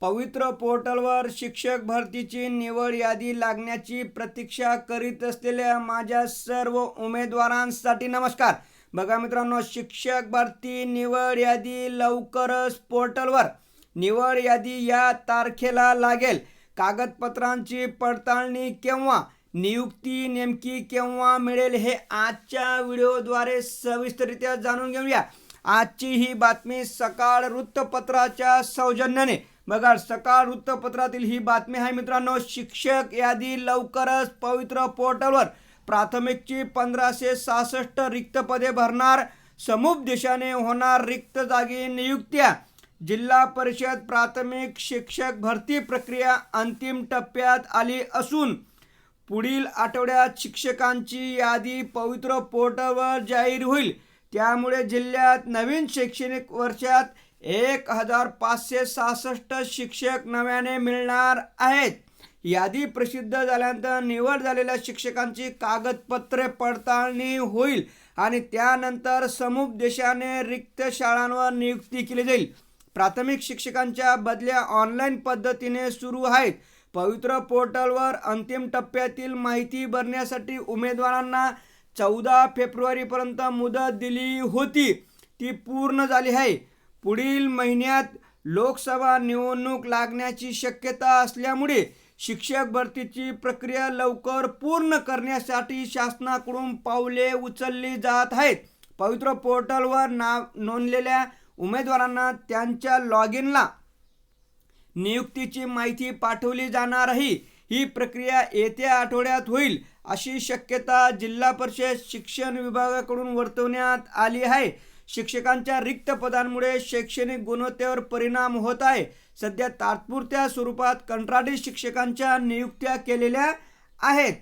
पवित्र पोर्टलवर शिक्षक भरतीची निवड यादी लागण्याची प्रतीक्षा करीत असलेल्या माझ्या सर्व उमेदवारांसाठी नमस्कार. बघा मित्रांनो शिक्षक भरती निवड यादी लवकरच पोर्टलवर. निवड यादी या तारखेला लागेल. कागदपत्रांची पडताळणी केव्हा नियुक्ती नेमकी केव्हा मिळेल हे आजच्या व्हिडिओद्वारे सविस्तररित्या जाणून घेऊया. आजची ही बातमी सकाळ वृत्तपत्राच्या सौजन्याने बघा सकाळ वृत्तपत्रातील ही बातमी आहे मित्रांनो शिक्षक यादी लवकरच पवित्र पोर्टलवर. प्राथमिकची पंधराशे सहासष्ट रिक्त पदे भरणार समुपदेशाने होणार रिक्त जागी नियुक्त्या. जिल्हा परिषद प्राथमिक शिक्षक भरती प्रक्रिया अंतिम टप्प्यात आली असून पुढील आठवड्यात शिक्षकांची यादी पवित्र पोर्टलवर जाहीर होईल. त्यामुळे जिल्ह्यात नवीन शैक्षणिक वर्षात एक हजार पाचशे सहासष्ट शिक्षक नव्याने मिळणार आहेत. यादी प्रसिद्ध झाल्यानंतर निवड झालेल्या शिक्षकांची कागदपत्रे पडताळणी होईल आणि त्यानंतर समुपदेशाने रिक्त शाळांवर नियुक्ती केली जाईल. प्राथमिक शिक्षकांच्या बदल्या ऑनलाईन पद्धतीने सुरू आहेत. पवित्र पोर्टलवर अंतिम टप्प्यातील माहिती भरण्यासाठी उमेदवारांना चौदा फेब्रुवारीपर्यंत मुदत दिली होती. ती पूर्ण झाली आहे. पुढील महिन्यात लोकसभा निवडणूक लागण्याची शक्यता असल्यामुळे शिक्षक भरतीची प्रक्रिया लवकर पूर्ण करण्यासाठी शासनाकडून पावले उचलली जात आहेत. पवित्र पोर्टलवर नाव नोंदलेल्या उमेदवारांना त्यांच्या लॉग इनला नियुक्तीची माहिती पाठवली जाणार आहे ही प्रक्रिया येत्या आठवड्यात होईल अशी शक्यता जिल्हा परिषद शिक्षण विभागाकडून वर्तवण्यात आली आहे. शिक्षकांच्या रिक्त पदांमुळे शैक्षणिक गुणवत्तेवर परिणाम होत आहे. सध्या तात्पुरत्या स्वरूपात कंत्राटी शिक्षकांच्या नियुक्त्या केलेल्या आहेत.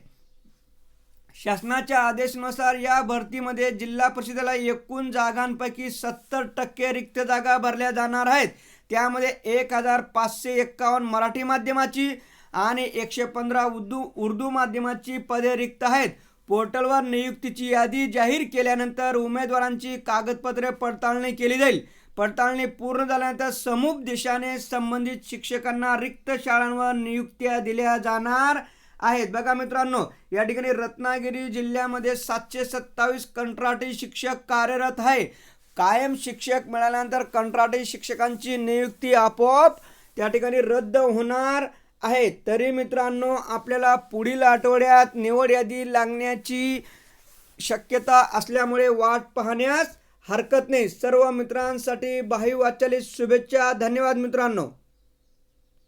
शासनाच्या आदेशानुसार या भरतीमध्ये जिल्हा परिषदेला एकूण जागांपैकी सत्तर टक्के रिक्त जागा भरल्या जाणार आहेत. त्यामध्ये एक हजार पाचशे एक्कावन्न मराठी माध्यमाची आणि एकशे पंधरा उर्दू उर्दू माध्यमाची पदे रिक्त आहेत. पोर्टलवर नियुक्तीची यादी जाहीर केल्यानंतर उमेदवारांची कागदपत्रे पडताळणी केली जाईल. पडताळणी पूर्ण झाल्यानंतर समुपदेशाने संबंधित शिक्षकांना रिक्त शाळांवर नियुक्त्या दिल्या जाणार आहेत. बघा मित्रांनो या ठिकाणी रत्नागिरी जिल्ह्यामध्ये सातशे सत्तावीस कंत्राटी शिक्षक कार्यरत आहे. कायम शिक्षक मिळाल्यानंतर कंत्राटी शिक्षकांची नियुक्ती आपोआप त्या ठिकाणी रद्द होणार. आहे तरी मित्रांनो आपल्याला पुढील आठवड्यात निवड यादी लागण्याची शक्यता असल्यामुळे वाट पाहण्यास हरकत नाही. सर्व मित्रांसाठी बाही वाचाली शुभेच्छा. धन्यवाद मित्रांनो.